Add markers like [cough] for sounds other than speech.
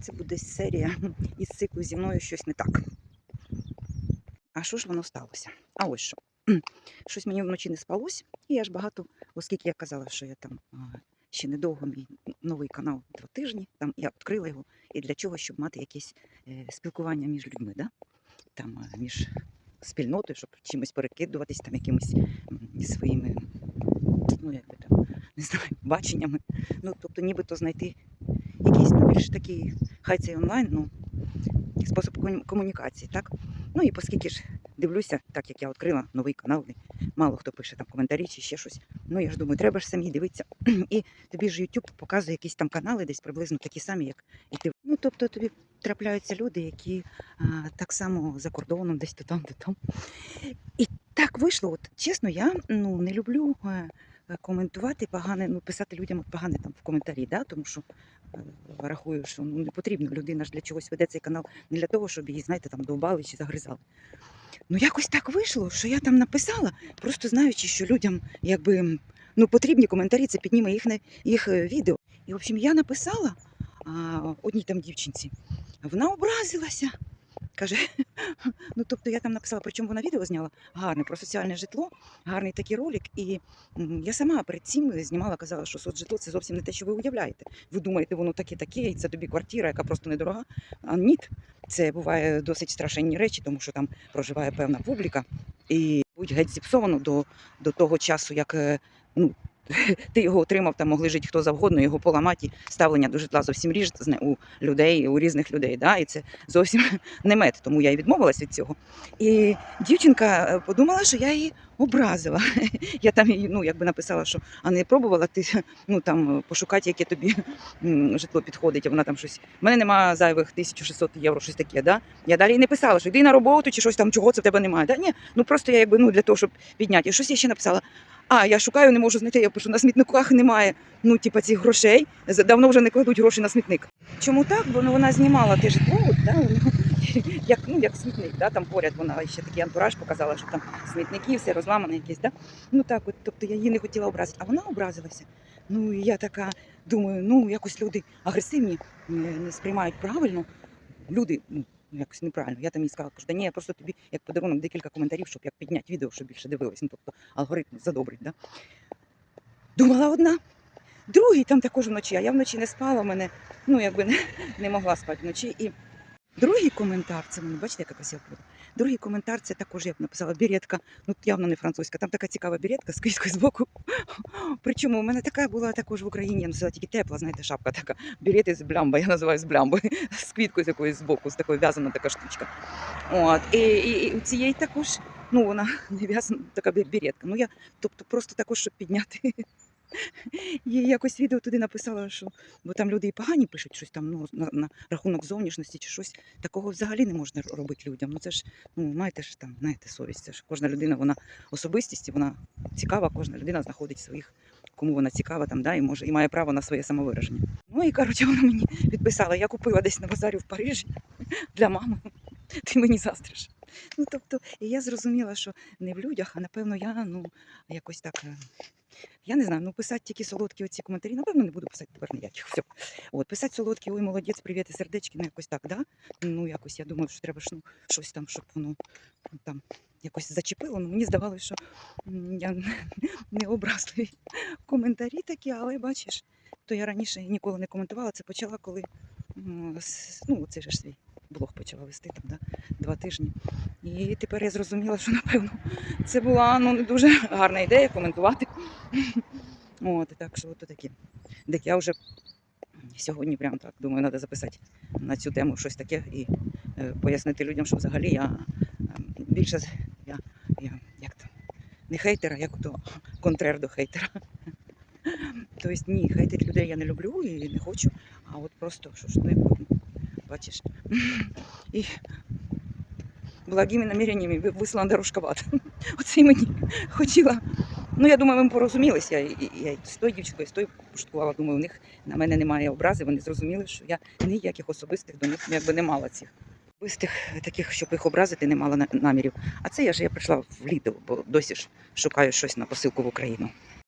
Це буде серія із циклу зі мною щось не так. А що ж воно сталося? А ось що. [clears throat] Щось мені вночі не спалось, і я ж багато, оскільки я казала, що я там ще недовго мій новий канал два тижні, там я відкрила його. І для чого, щоб мати якесь е, спілкування між людьми, да? там, е, між спільнотою, щоб чимось перекидуватись, там якимись своїми, ну як там, не знаю, баченнями. Ну, тобто, нібито знайти більш такий, хай це онлайн, ну, спосіб комунікації, так? Ну і оскільки ж дивлюся, так як я відкрила новий канал, мало хто пише там коментарі чи ще щось. Ну я ж думаю, треба ж самі дивитися. [clears throat] І тобі ж YouTube показує якісь там канали, десь приблизно такі самі, як і ти. Ну тобто тобі трапляються люди, які а, так само за кордоном, десь то там, то там. І так вийшло. От чесно, я ну не люблю. Е, Коментувати погане, ну писати людям погане там в коментарі, да? тому що е, рахую, що ну не потрібно. Людина ж для чогось веде цей канал не для того, щоб її, знаєте, там довбали чи загризали. Ну якось так вийшло, що я там написала, просто знаючи, що людям якби ну потрібні коментарі, це підніме їх їх е, відео. І в общем, я написала а, одній там дівчинці, вона образилася. Каже, [laughs] ну тобто я там написала, причому вона відео зняла гарне про соціальне житло, гарний такий ролик. І я сама перед цим знімала, казала, що соцжитло це зовсім не те, що ви уявляєте. Ви думаєте, воно таке таке, і це тобі квартира, яка просто недорога. А ні, це буває досить страшенні речі, тому що там проживає певна публіка, і будь геть зіпсовано до, до того часу, як е, ну, ти його отримав, там могли жити хто завгодно, його поламати, ставлення до житла зовсім різне у людей, у різних людей. Да? І це зовсім не мет, тому я і відмовилась від цього. І дівчинка е, подумала, що я її образила. [laughs] Я там їй ну, якби написала, що а не пробувала ти ну, там, пошукати, яке тобі житло підходить, а вона там щось. У мене немає зайвих 1600 євро, щось таке. Да? Я далі і не писала, що йди на роботу чи щось там, чого це в тебе немає. Да? Ні, ну просто я якби ну, для того, щоб підняти. І щось я ще написала. А, я шукаю, не можу знайти. Я пишу, на смітниках немає ну, типа, цих грошей. Давно вже не кладуть гроші на смітник. Чому так? Бо ну, вона знімала те житло, да, [laughs] як, ну, як смітник, да, там поряд вона ще такий антураж показала, що там смітники, все розламане якесь. Да? Ну так, от, тобто я її не хотіла образити, а вона образилася. Ну і я така думаю, ну якось люди агресивні не сприймають правильно. Люди ну, якось неправильно. Я там їй сказала, кажу, да ні, я просто тобі як подарунок декілька коментарів, щоб як підняти відео, щоб більше дивились. Ну, тобто алгоритм задобрить. Да? Думала одна. Другий там також вночі, а я вночі не спала, мене ну якби не, [laughs] не могла спати вночі. І другий коментар, це мене, бачите, яка красива буде. Другий коментар це також я б написала беретка, ну явно не французька. Там така цікава беретка з киською збоку. Причому у мене така була також в Україні, я носила тільки тепла, знаєте, шапка така. Берети з блямба, [laughs] я називаю з блямби, з квіткою з якоюсь збоку, з такою в'язана така штучка. От. І, і, і у цієї також, ну вона [laughs] не в'язана, така бе- беретка. Ну я, тобто, просто також, щоб підняти. І якось відео туди написала, що бо там люди і погані пишуть щось там ну, на, на рахунок зовнішності чи щось. Такого взагалі не можна робити людям. Ну це ж ну маєте ж там, знаєте, совість. Це ж кожна людина, вона особистість, вона цікава, кожна людина знаходить своїх, кому вона цікава там, да, і може і має право на своє самовираження. Ну і коротше, вона мені відписала. Я купила десь на базарі в Парижі для мами. Ти мені застриш. Ну тобто, і я зрозуміла, що не в людях, а напевно я ну якось так. Я не знаю, ну писати тільки солодкі оці коментарі, напевно, не буду писати тепер ніяких. Все. От, писати солодкі, ой, молодець, привіт, і сердечки, ну якось так, да? Ну, якось я думаю, що треба ж ну, щось там, щоб воно там якось зачепило. Ну, мені здавалося, що я [laughs] не- образливі коментарі такі, але бачиш, то я раніше ніколи не коментувала. Це почала, коли ну, це ж свій блог почала вести там, да, два тижні. І тепер я зрозуміла, що напевно це була ну, не дуже гарна ідея коментувати. От, так що от такі. Так я вже сьогодні прям так думаю, треба записати на цю тему щось таке і е, пояснити людям, що взагалі я е, більше я, я як то, не хейтера, як то контрер до хейтера. Тобто ні, хейтити людей я не люблю і не хочу, а от просто що ж ну, бачиш. І благими наміреннями ви- вислана дорожковата. [laughs] Оце й мені хотіла. Ну, я думаю, ми порозумілися. Я, і- я і з тою дівчинкою, і з тою пошуткувала. Думаю, у них на мене немає образи. Вони зрозуміли, що я ніяких особистих до них якби не мала цих. Особистих таких, щоб їх образити, не мала на- намірів. А це я ж я прийшла в Lidl, бо досі ж шукаю щось на посилку в Україну.